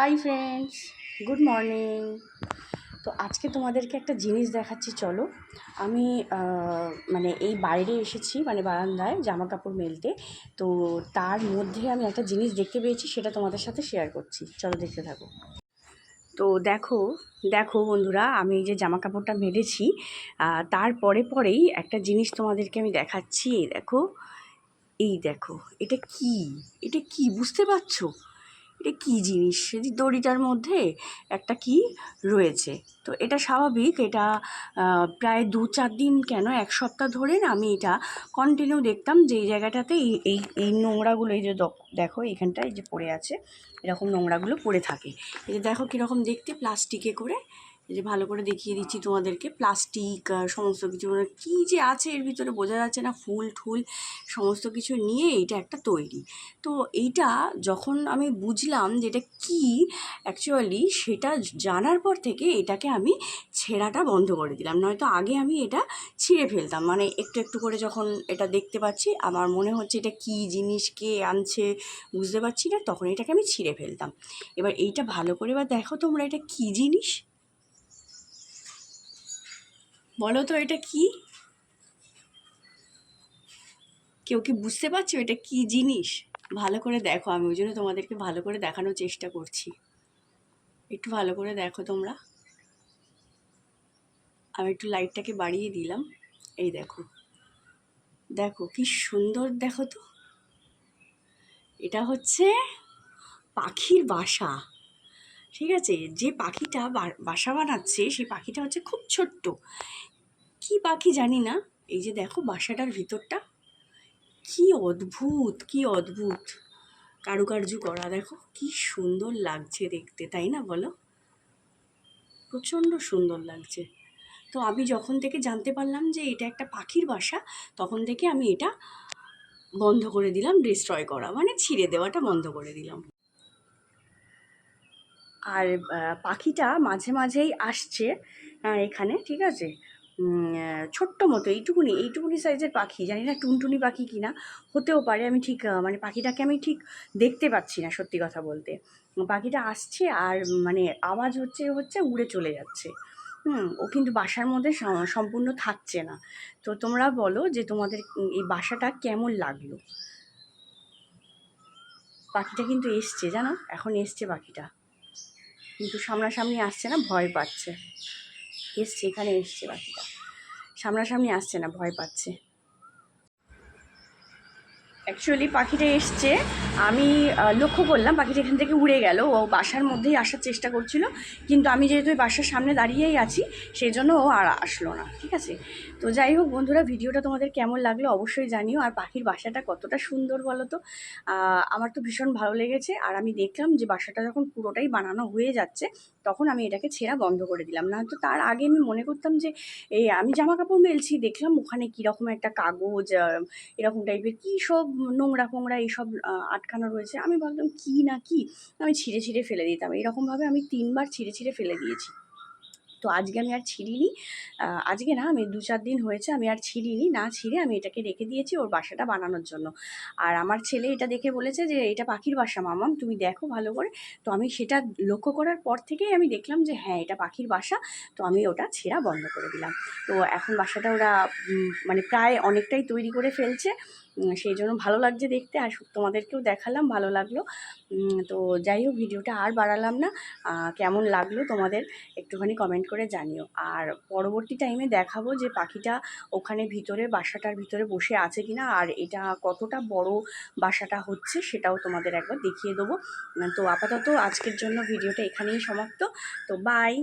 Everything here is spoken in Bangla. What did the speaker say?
হাই ফ্রেন্ডস গুড মর্নিং তো আজকে তোমাদেরকে একটা জিনিস দেখাচ্ছি, চলো। আমি মানে এই বাইরে এসেছি মানে বারান্দায় জামা কাপড় মেলতে। তো তার মধ্যে আমি একটা জিনিস দেখতে পেয়েছি, সেটা তোমাদের সাথে শেয়ার করছি। চলো দেখতে থাকো। তো দেখো দেখো বন্ধুরা, আমি যে জামা কাপড়টা মেলেছি তারপরে পরেই একটা জিনিস তোমাদেরকে আমি দেখাচ্ছি, এই দেখো। এই দেখো, এটা কি? এটা কি? বুঝতে পারছ? এটা কী জিনিস? যে দড়িটার মধ্যে একটা কি রয়েছে। তো এটা স্বাভাবিক, এটা প্রায় দু চার দিন কেন, এক সপ্তাহ ধরে না আমি এটা কন্টিনিউ দেখতাম যে এই জায়গাটাতে এই এই নোংরাগুলো, এই যে দেখো এইখানটায় যে পড়ে আছে, এরকম নোংরাগুলো পড়ে থাকে। এই যে দেখো কীরকম দেখতে, প্লাস্টিকে করে যে ভালো করে দেখিয়ে দিচ্ছি তোমাদেরকে প্লাস্টিক সমস্ত কিছু। মানে কী যে আছে এর ভিতরে বোঝা যাচ্ছে না, ফুল ঠুল সমস্ত কিছু নিয়ে এইটা একটা তৈরি। তো এইটা যখন আমি বুঝলাম যে এটা কী অ্যাকচুয়ালি সেটা জানার পর থেকে এটাকে আমি ছেঁড়াটা বন্ধ করে দিলাম। নয়তো আগে আমি এটা ছিঁড়ে ফেলতাম। মানে একটু একটু করে যখন এটা দেখতে পাচ্ছি, আমার মনে হচ্ছে এটা কী জিনিস, কে আনছে বুঝতে পারছি না, তখন এটাকে আমি ছিঁড়ে ফেলতাম। এবার এইটা ভালো করে এবার দেখো তোমরা এটা কী জিনিস? বলো তো, এটা কি? কেউ কি বুঝতে পারছ এটা কি জিনিস? ভালো করে দেখো, আমি ওই জন্য তোমাদেরকে ভালো করে দেখানোর চেষ্টা করছি। একটু ভালো করে দেখো তোমরা। আমি একটু লাইটটাকে বাড়িয়ে দিলাম। এই দেখো। দেখো, কি সুন্দর দেখো তো। এটা হচ্ছে পাখির বাসা। ঠিক আছে? যে পাখিটা বাসা বানাচ্ছে সেই পাখিটা হচ্ছে খুব ছোট্ট। কি পাখি জানি না? এই যে দেখো বাসাটার ভিতরটা। কি অদ্ভুত কি অদ্ভুত। কারুকার্য করা। দেখো কি সুন্দর লাগছে দেখতে, তাই না বলো? প্রচণ্ড সুন্দর লাগছে। তো আমি যখন থেকে জানতে পারলাম যে এটা একটা পাখির বাসা, তখন থেকে আমি এটা বন্ধ করে দিলাম ডিস্ট্রয় করা। মানে ছিঁড়ে দেওয়াটা বন্ধ করে দিলাম। আর পাখিটা মাঝে মাঝেই আসছে এখানে, ঠিক আছে? ছোট্ট মতো, এইটুকুনি এইটুকুনি সাইজের পাখি, জানি না টুনটুনি পাখি কিনা, হতেও পারে, আমি ঠিক মানে পাখিটাকে আমি ঠিক দেখতে পাচ্ছি না, সত্যি কথা বলতে। পাখিটা আসছে আর মানে আওয়াজ হচ্ছে হচ্ছে উড়ে চলে যাচ্ছে। হুম, ও কিন্তু বাসার মধ্যে সম্পূর্ণ থাকছে না। তো তোমরা বলো যে তোমাদের এই বাসাটা কেমন লাগল? পাখিটা কিন্তু এসছে, জানো? এখন এসছে পাখিটা। কিন্তু সামনাসামনি আসছে না, ভয় পাচ্ছে। এসছে, এখানে এসছে পাখিটা সামনাসামনি আসছে না, ভয় পাচ্ছে। অ্যাকচুয়ালি পাখিটা এসছে। আমি লক্ষ্য করলাম, পাখিটা এখান থেকে উড়ে গেল। ও বাসার মধ্যেই আসার চেষ্টা করছিল। কিন্তু আমি যেহেতু বাসার সামনে দাঁড়িয়েই আছি, সেই জন্য ও আর আসলো না, ঠিক আছে? তো যাই হোক বন্ধুরা, ভিডিওটা তোমাদের কেমন লাগল অবশ্যই জানিও। আর পাখির বাসাটা কতটা সুন্দর বলো তো? আমার তো ভীষণ ভালো লেগেছে। আর আমি দেখলাম যে বাসাটা যখন পুরোটাই বানানো হয়ে যাচ্ছে, তখন আমি এটাকে ছেঁড়া বন্ধ করে দিলাম। না তো তার আগে আমি মনে করতাম যে, এই আমি জামা কাপড় মেলছি, দেখলাম ওখানে কীরকম একটা কাগজ এরকম টাইপের কী সব নোংরা ফোংরা এইসব আটকানো রয়েছে। আমি ভাবতাম কী না কি? আমি ছিঁড়ে ছিঁড়ে ফেলে দিতাম। এরকমভাবে আমি তিনবার ছিঁড়ে ছিঁড়ে ফেলে দিয়েছি। তো আজকে আমি আর ছিঁড়িনি। আজকে না আমি দু চার দিন হয়েছে আমি আর ছিঁড়িনি, না ছিঁড়ে আমি এটাকে রেখে দিয়েছি ওর বাসাটা বানানোর জন্য। আর আমার ছেলে এটা দেখে বলেছে যে, এটা পাখির বাসা মামাম তুমি দেখো ভালো করে। তো আমি সেটা লক্ষ্য করার পর থেকেই আমি দেখলাম যে হ্যাঁ এটা পাখির বাসা। তো আমি ওটা ছেঁড়া বন্ধ করে দিলাম। তো এখন বাসাটা ওরা মানে প্রায় অনেকটাই তৈরি করে ফেলছে। সেই জন্য ভালো লাগছে দেখতে। আর তোমাদেরকেও দেখালাম, ভালো লাগল। তো যাই হোক, ভিডিওটা আর বাড়ালাম না। কেমন লাগল তোমাদের একটুখানি কমেন্ট করে জানিও। আর পরবর্তী টাইমে দেখাবো যে পাখিটা ওখানে ভিতরে, বাসাটার ভিতরে বসে আছে কি না আর এটা কতটা বড় বাসাটা হচ্ছে সেটাও তোমাদের একবার দেখিয়ে দেবো। তো আপাতত আজকের জন্য ভিডিওটা এখানেই সমাপ্ত। তো বাই